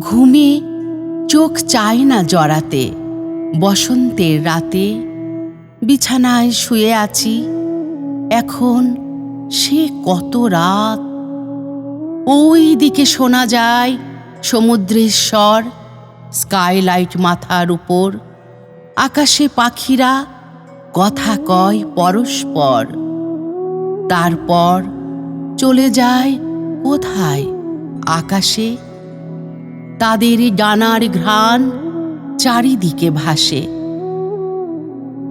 ঘুমে চোখ চায় না জড়াতে। বসন্তের রাতে বিছানায় শুয়ে আছি। এখন সে কত রাত? ওই দিকে শোনা যায় সমুদ্রের স্বর স্কাইলাইট মাথার উপর। আকাশে পাখিরা কথা কয় পরস্পর। তারপর চলে যায় কোথায়? আকাশে তাদের ডানার ঘ্রাণ চারিদিকে ভাসে।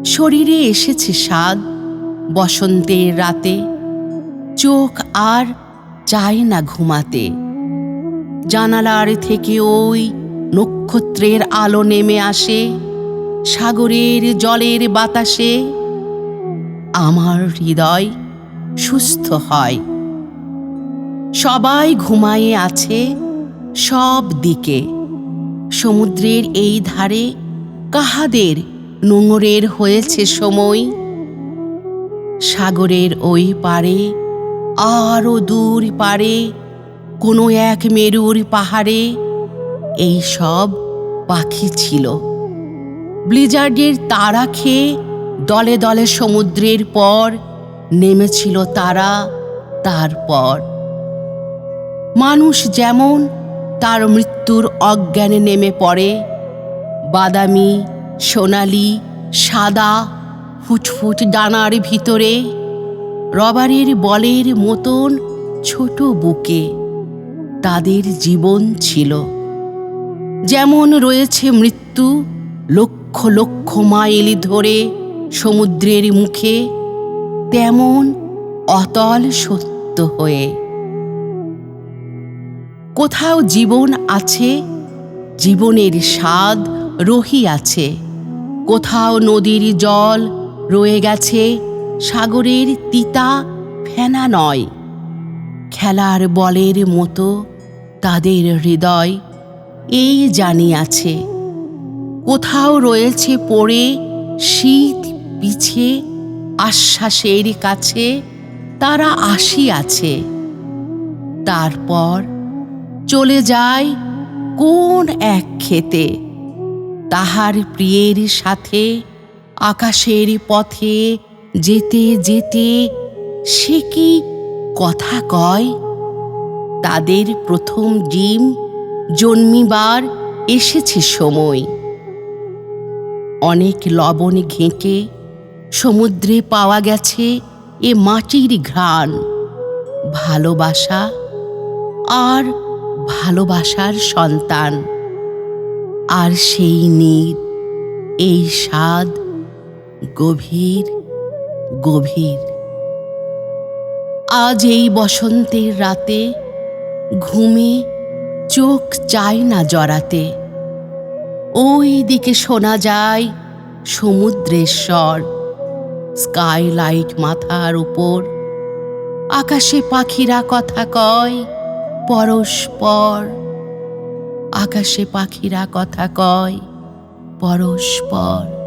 শরীরে এসেছে স্বাদ, বসন্তের রাতে চোখ আর চায় না ঘুমাতে। জানালার থেকে ওই নক্ষত্রের আলো নেমে আসে, সাগরের জলের বাতাসে। আমার হৃদয় সুস্থ হয়। সবাই ঘুমায়ে আছে সব দিকে। সমুদ্রের এই ধারে কাহাদের নোংরের হয়েছে সময়? সাগরের ওই পারে আরও দূর পারে কোনো এক মেরুর পাহাড়ে এই সব পাখি ছিল। ব্লিজার্ডের তারা খেয়ে দলে দলে সমুদ্রের পর নেমেছিল তারা, তারপর। মানুষ যেমন তার মৃত্যুর অজ্ঞানে নেমে পড়ে। বাদামি, সোনালি, সাদা, ফুটফুট ডানার ভিতরে, রবারের বলের মতন ছোট বুকে তাদের জীবন ছিল। যেমন রয়েছে মৃত্যু লক্ষ লক্ষ মাইল ধরে সমুদ্রের মুখে, তেমন অতল সত্য হয়ে কোথাও জীবন আছে, জীবনের স্বাদ রহি আছে কোথাও নদীর জল রয়ে গেছে, সাগরের তিতা ফেনা নয়। খেলার বলের মতো তাদের হৃদয় এই জানি আছে কোথাও রয়েছে পড়ে শীত পিছে, আশ্বাসের কাছে তারা আসি আছে তারপর চলে যায় কোন এক খেতে তাহার প্রিয়ের সাথে আকাশের পথে যেতে যেতে সে কি কথা কয়? তাদের প্রথম ডিম জন্মিবার এসেছে সময়। অনেক লবণ ঘেঁটে সমুদ্রে পাওয়া গেছে এ মাটির ঘ্রাণ। ভালোবাসা আর ভালোবাসার সন্তান। আর সেই নীর এই স্বাদ গভীর গভীর। আজ এই বসন্তের রাতে ঘুমে চোখ চায় না জড়াতে। ওই দিকে শোনা যায় সমুদ্রের স্বর, স্কাইলাইট মাথার উপর। আকাশে পাখিরা কথা কয় পরস্পর। আকাশে পাখিরা কথা কয় পরস্পর।